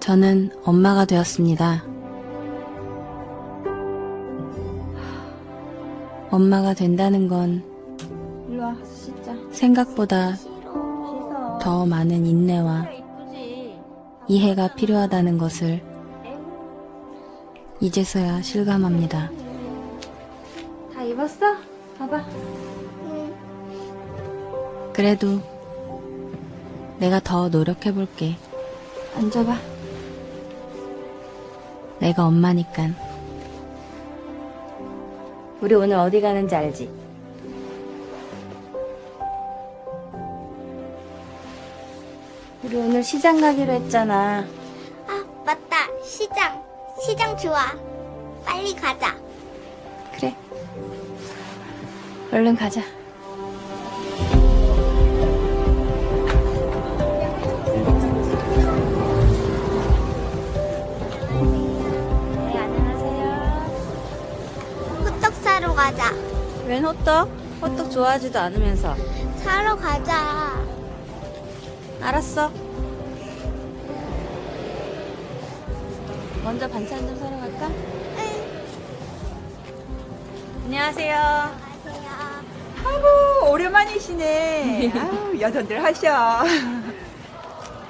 저는 엄마가 되었습니다. 엄마가 된다는 건 일로 와, 씻자. 생각보다. 더 많은 인내와 이쁘지? 이해가 필요하다는 것을 이제서야 실감합니다. 다 입었어? 봐봐. 그래도 내가 더 노력해볼게. 앉아봐. 내가 엄마니깐. 우리 오늘 어디 가는지 알지? 우리 오늘 시장 가기로 했잖아. 아, 맞다. 시장. 시장 좋아. 빨리 가자. 그래. 얼른 가자. 가자. 웬 호떡? 호떡 좋아하지도 않으면서. 사러 가자. 알았어. 먼저 반찬 좀 사러 갈까? 안녕하세요. 안녕하세요. 아이고 오랜만이시네. 아유 여전들 하셔.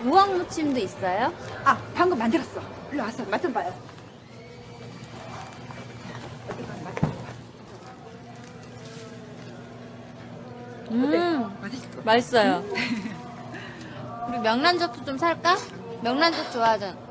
우엉 무침도 있어요? 아 방금 만들었어. 일로 와서 맛 좀 봐요. 어디 봐, 맛 좀 봐. 어때? 음, 맛있어. 맛있어요. 우리 명란젓도 좀 살까? 명란젓 좋아하잖아.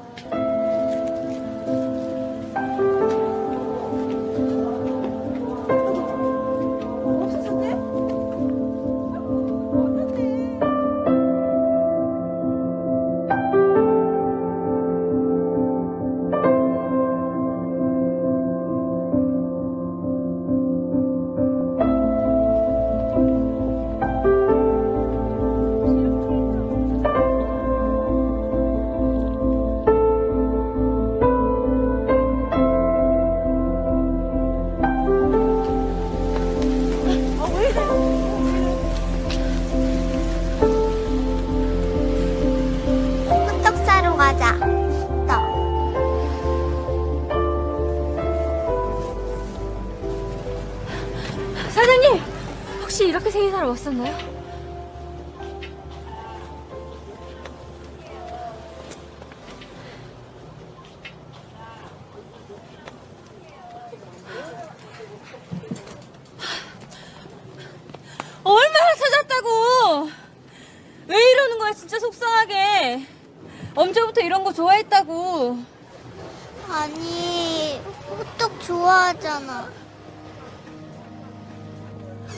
혹시 이렇게 생긴 사람 없었나요? 얼마나 찾았다고! 왜 이러는 거야, 진짜 속상하게. 언제부터 이런 거 좋아했다고. 아니, 호떡 좋아하잖아.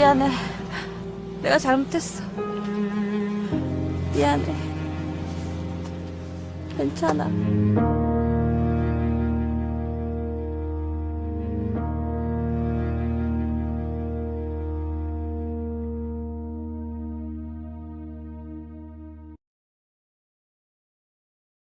미안해. 내가 잘못했어. 미안해. 괜찮아.